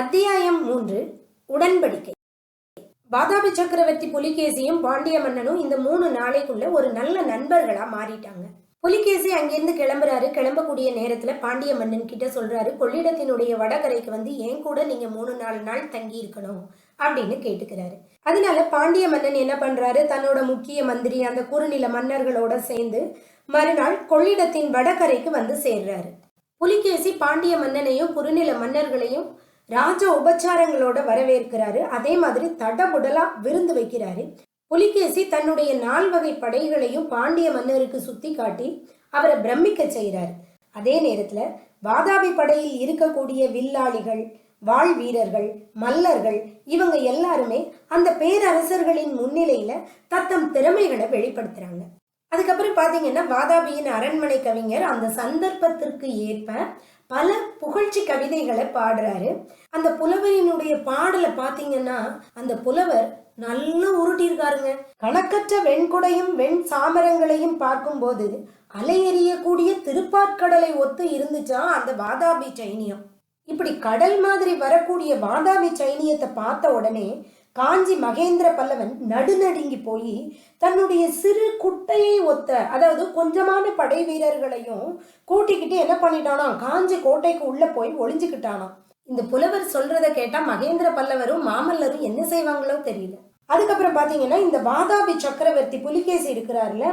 அத்தியாயம் மூன்று உடன்படிக்கை. பாதாபி சக்கரவர்த்தி புலிகேசியும் பாண்டிய மன்னனும் இந்த மூணு நாளைக்குள்ள ஒரு நல்ல நண்பர்களா மாறிட்டாங்க. புலிகேசி அங்கிருந்து கிளம்புறாரு. கிளம்பக்கூடிய நேரத்துல பாண்டிய மன்னன் கிட்ட சொல்றாரு கொள்ளிடத்தினுடைய வடகரைக்கு வந்து ஏன் கூட நீங்க மூணு நாலு நாள் தங்கி இருக்கணும்? அப்படின்னு கேட்டுக்கிறாரு. அதனால பாண்டிய மன்னன் என்ன பண்றாரு? தன்னோட முக்கிய மந்திரி அந்த குறுநில மன்னர்களோட சேர்ந்து மறுநாள் கொள்ளிடத்தின் வடகரைக்கு வந்து சேர்றாரு. புலிகேசி பாண்டிய மன்னனையும் குறுநில மன்னர்களையும் ராஜ உபச்சாரங்களோட வரவேற்கிறாரு. அதே மாதிரி தடபுடலா விருந்து வைக்கிறாரு. புலிகேசி தன்னுடைய நால்வகை படைகளையும் பாண்டிய மன்னருக்கு சுத்தி காட்டி அவரை பிரமிக்க செய்கிறார். அதே நேரத்துல வாதாபி படையில் இருக்கக்கூடிய வில்லாளிகள் வாழ் வீரர்கள் மல்லர்கள் இவங்க எல்லாருமே அந்த பேரரசர்களின் முன்னிலையில தத்தம் திறமைகளை வெளிப்படுத்துறாங்க. அதுக்கப்புறம் பாத்தீங்கன்னா வாதாபியின் அரண்மனை கவிஞர் அந்த சந்தர்ப்பத்திற்கு ஏற்ப பல புகழ்ச்சி கவிதைகளை பாடுறாரு. அந்த புலவரினுடைய பாடலை பார்த்தீங்கன்னா அந்த புலவர் நல்லா உருட்டியிருக்காருங்க. கணக்கற்ற வெண்குடையும் வெண் சாமரங்களையும் பார்க்கும்போது அலையெறியக்கூடிய திருப்பாற்கடலை ஒத்து இருந்துச்சா அந்த வாதாபி சைனியம். இப்படி கடல் மாதிரி வரக்கூடிய வாதாபி சைனியத்தை பார்த்த உடனே காஞ்சி மகேந்திர பல்லவன் நடுநடுங்கி போய் தன்னுடைய சிறு குட்டையை ஒத்த அதாவது கொஞ்சமான படை வீரர்களையும் கூட்டிக்கிட்டு என்ன பண்ணிட்டானா காஞ்சி கோட்டைக்கு உள்ள போய் ஒளிஞ்சுக்கிட்டானாம். இந்த புலவர் சொல்றத கேட்டா மகேந்திர பல்லவரும் மாமல்லரும் என்ன செய்வாங்களோ தெரியல. அதுக்கப்புறம் பார்த்தீங்கன்னா இந்த வாதாபி சக்கரவர்த்தி புலிகேசி இருக்கிறார்ல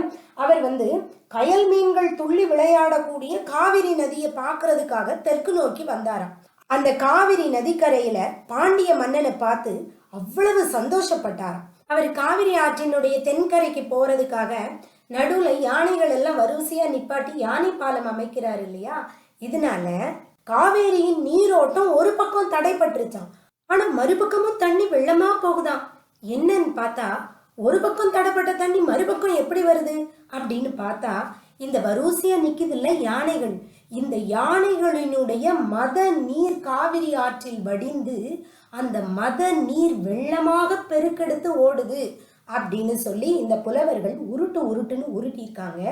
அவர் வந்து கயல் மீன்கள் துள்ளி விளையாடக்கூடிய காவிரி நதியை பார்க்கறதுக்காக தெற்கு நோக்கி வந்தாராம். அந்த காவிரி நதிக்கரையில பாண்டிய மன்னனை பார்த்து அவ்வளவு சந்தோஷப்பட்டாராம். அவர் காவிரி ஆற்றினுடைய தென்கரைக்கு போறதுக்காக நடுவுல யானைகள் எல்லாம் வரிசையா நிப்பாட்டி யானை பாலம் அமைக்கிறாரு இல்லையா? இதனால காவேரியின் நீரோட்டம் ஒரு பக்கம் தடைப்பட்டுருச்சான் ஆனா மறுபக்கமும் தண்ணி வெள்ளமா போகுதாம். என்னன்னு பார்த்தா ஒரு பக்கம் தடைப்பட்ட தண்ணி மறுபக்கம் எப்படி வருது? அப்படின்னு பார்த்தா இந்த வரிசையா நிக்குதுல்ல யானைகள். இந்த யானைகளினுடைய மத நீர் காவிரி ஆற்றில் வடிந்து அந்த மத நீர் வெள்ளமாக பெருக்கெடுத்து ஓடுது அப்படின்னு சொல்லி இந்த புலவர்கள் உருட்டு உருட்டுன்னு உருட்டியிருக்காங்க.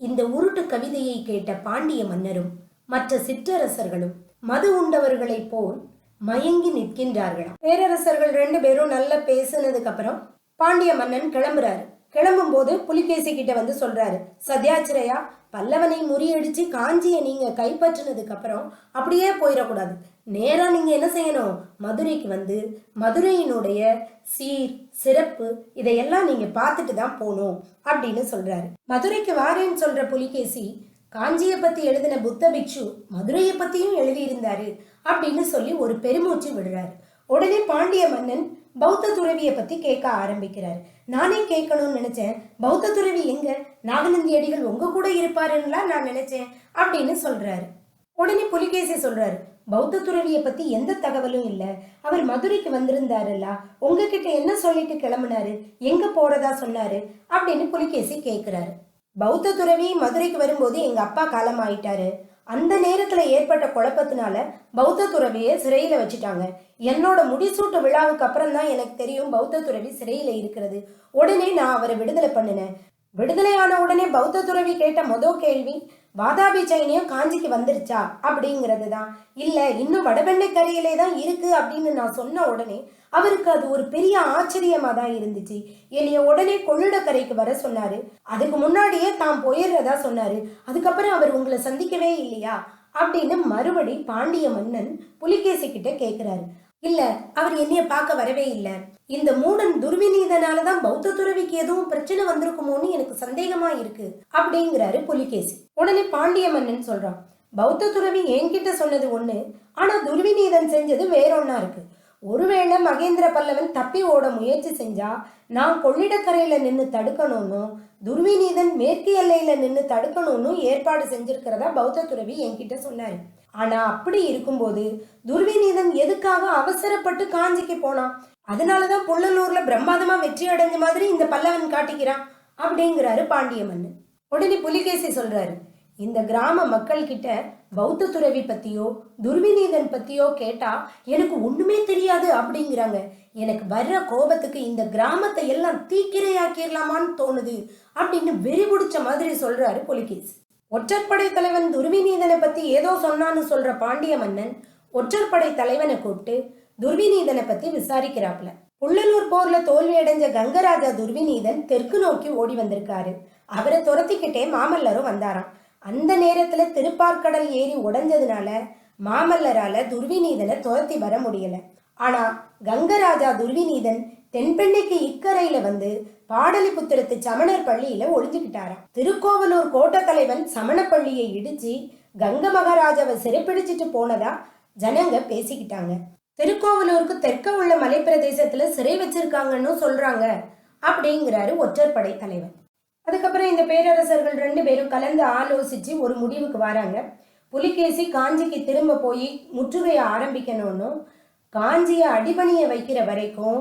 இந்த உருட்டு கவிதையை கேட்ட பாண்டிய மன்னரும் மற்ற சிற்றரசர்களும் மது உண்டவர்களைப் போல் மயங்கி நிற்கின்றார்களாம். பேரரசர்கள் ரெண்டு பேரும் நல்லா பேசுனதுக்கு அப்புறம் பாண்டிய மன்னன் கிளம்புறாரு. கிளம்பும் போது புலிகேசி கிட்ட வந்து சொல்றாரு சத்யாச்சிரையா பல்லவனை முறியடிச்சு காஞ்சியை நீங்க கைப்பற்றினதுக்கு அப்புறம் அப்படியே போயிடக்கூடாது. நேரா நீங்க என்ன செய்யணும்? மதுரைக்கு வந்து மதுரையினுடைய சீர் சிறப்பு இதையெல்லாம் நீங்க பார்த்துட்டு தான் போகணும் அப்படின்னு சொல்றாரு. மதுரைக்கு வாரேன்னு சொல்ற புலிகேசி காஞ்சியை பத்தி எழுதின புத்த பிக்ஷு மதுரையை பத்தியும் எழுதியிருந்தாரு அப்படின்னு சொல்லி ஒரு பெருமூச்சு விடுறாரு. உடனே பாண்டிய மன்னன் பௌத்த துறவியை பத்தி கேட்க ஆரம்பிக்கிறார். நானே கேட்கணும்னு நினைச்சேன். பௌத்த துறவி எங்க? நாகநந்தி அடிகள் உங்க கூட இருப்பாருன்னா நான் நினைச்சேன் அப்படின்னு சொல்றாரு. உடனே புலிகேசி சொல்றாரு பௌத்த துறவியை பத்தி எந்த தகவலும் இல்ல. அவர் மதுரைக்கு வந்திருந்தாருல்ல உங்ககிட்ட என்ன சொல்லிட்டு கிளம்புனாரு? எங்க போறதா சொன்னாரு? அப்படின்னு புலிகேசி கேக்குறாரு. பௌத்த துறவி மதுரைக்கு வரும்போது எங்க அப்பா காலமாயிட்டாரு. அந்த நேரத்துல ஏற்பட்ட குழப்பத்தினால பௌத்த துறவியை சிறையில வச்சுட்டாங்க. என்னோட முடிசூட்டு விழாவுக்கு அப்புறம் தான் எனக்கு தெரியும் பௌத்த துறவி சிறையில இருக்கிறது. உடனே நான் அவரை விடுதலை பண்ணினேன். விடுதலையான உடனே பௌத்த துறவி கேட்ட மொதல் கேள்வி வாதாபி சைனியம் காஞ்சிக்கு வந்துருச்சா? அப்படிங்கிறது தான் இல்லை இன்னும் வடபெண்ணை கரையிலே தான் இருக்கு அப்படின்னு நான் சொன்ன உடனே அவருக்கு அது ஒரு பெரிய ஆச்சரியமா தான் இருந்துச்சு. என்னைய உடனே கொள்ளிடக்கரைக்கு வர சொன்னாரு. அதுக்கு முன்னாடியே தான் போயிடுறதா சொன்னாரு. அதுக்கப்புறம் அவர் உங்களை சந்திக்கவே இல்லையா? அப்படின்னு மறுபடி பாண்டிய மன்னன் புலிகேசி கிட்ட கேக்குறாரு. இல்ல அவர் என்னைய பார்க்க வரவே இல்லை. இந்த மூடன் துர்விநீதனால தான் பௌத்த துறவிக்கு எதுவும் பிரச்சனை வந்திருக்குமோன்னு எனக்கு சந்தேகமா இருக்கு அப்படிங்கிறாரு புலிகேசி. உடனே பாண்டிய மன்னன் சொல்றான் பௌத்த துறவி என்கிட்ட சொன்னது ஒண்ணு ஆனா துர்விநீதன் செஞ்சது வேறொன்னா இருக்கு. ஒருவேளை மகேந்திர பல்லவன் தப்பி ஓட முயற்சி செஞ்சா நான் கொள்ளிடக்கரையில நின்று தடுக்கணும்னு துர்விநீதன் மேற்கு எல்லையில நின்று தடுக்கணும்னு ஏற்பாடு செஞ்சிருக்கிறதா பௌத்த துறவி என்கிட்ட சொன்னாரு. ஆனா அப்படி இருக்கும்போது துர்விநீதன் எதுக்காக அவசரப்பட்டு காஞ்சிக்கு போனான்? அதனாலதான் புள்ளலூர்ல பிரம்மாதமா வெற்றி அடைஞ்ச மாதிரி இந்த பல்லவன் காட்டிக்கிறான் அப்படிங்கிறாரு பாண்டிய மன்னன் உடனே புலிகேசி சொல்றாரு இந்த கிராம மக்கள் கிட்ட பௌத்த துறவி பத்தியோ துர்விநீதன் பத்தியோ கேட்டா எனக்கு ஒண்ணுமே தெரியாது அப்படிங்கிறாங்க. எனக்கு வர்ற கோபத்துக்கு இந்த கிராமத்தை எல்லாம் தீக்கிரையாக்கிடலாமான்னு தோணுது அப்படின்னு வெறி பிடிச்ச மாதிரி சொல்றாரு புலிகேசி. ஒற்றற்படை தலைவன் துர்விநீதனை பத்தி ஏதோ சொன்னான்னு சொல்ற பாண்டிய மன்னன் ஒற்றற்படை தலைவனை கூப்பிட்டு துர்விநீதனை பத்தி விசாரிக்கிறாப்ல புள்ளலூர் போர்ல தோல்வி அடைஞ்ச கங்கராஜா துர்விநீதன் தெற்கு நோக்கி ஓடி வந்திருக்காரு. அவரை துரத்திக்கிட்டே மாமல்லரும் வந்தாராம். அந்த நேரத்துல திருப்பார்க்கடல் ஏறி உடைஞ்சதுனால மாமல்லரால துர்விநீதனை துரத்தி வர முடியல. ஆனா கங்கராஜா துர்விநீதன் தென்பெண்ணைக்கு இக்கரையில வந்து பாடலிபுத்திரத்து சமணர் பள்ளியில ஒளிஞ்சுக்கிட்டாராம். திருக்கோவலூர் கோட்ட தலைவன் சமண பள்ளியை இடிச்சு கங்க மகாராஜாவை சிறைப்பிடிச்சிட்டு போனதா ஜனங்க பேசிக்கிட்டாங்க. திருக்கோவலூருக்கு தெற்க உள்ள மலைப்பிரதேசத்துல சிறை வச்சிருக்காங்கன்னு சொல்றாங்க அப்படிங்கிறாரு ஒற்றற்படை தலைவர். அதுக்கப்புறம் இந்த பேரரசர்கள் ரெண்டு பேரும் கலந்து ஆலோசிச்சு ஒரு முடிவுக்கு வராங்க. புலிகேசி காஞ்சிக்கு திரும்ப போய் முற்றுகையை ஆரம்பிக்கணும்னு காஞ்சியை அடிபணிய வைக்கிற வரைக்கும்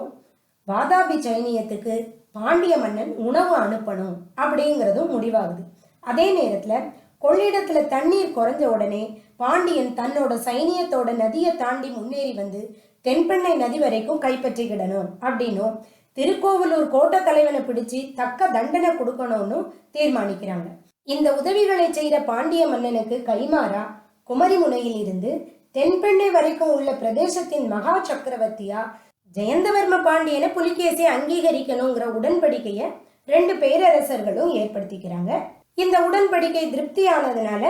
வாதாபி சைனியத்துக்கு பாண்டிய மன்னன் உணவு அனுப்பணும் அப்படிங்கிறதும் முடிவாகுது. அதே நேரத்துல கொள்ளிடத்துல தண்ணீர் குறைஞ்ச உடனே பாண்டியன் தன்னோட சைனியத்தோட நதியை தாண்டி முன்னேறி வந்து தென்பெண்ணை நதி வரைக்கும் கைப்பற்றிக்கிடணும் அப்படின்னும் திருக்கோவலூர் கோட்ட தலைவனை பிடிச்சு தக்க தண்டனை கொடுக்கணும்னு தீர்மானிக்கிறாங்க. இந்த உதவிகளை செய்த பாண்டிய மன்னனுக்கு கைமாறா குமரிமுனையில் இருந்து தென்பெண்ணை வரைக்கும் உள்ள பிரதேசத்தின் மகா சக்கரவர்த்தியா ஜெயந்தவர்ம பாண்டியனை புலிகேசி அங்கீகரிக்கணுங்கிற உடன்படிக்கையை ரெண்டு பேரரசர்களும் ஏற்படுத்திக்கிறாங்க. இந்த உடன்படிக்கை திருப்தியானதுனால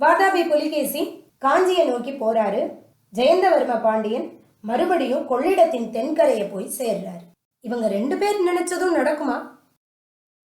வாதாபி புலிகேசி காஞ்சியை நோக்கி போறாரு. ஜெயந்தவர்ம பாண்டியன் மறுபடியும் கொள்ளிடத்தின் தென்கரையை போய் சேர்றாரு. இவங்க ரெண்டு பேர் நினைச்சதும் நடக்குமா?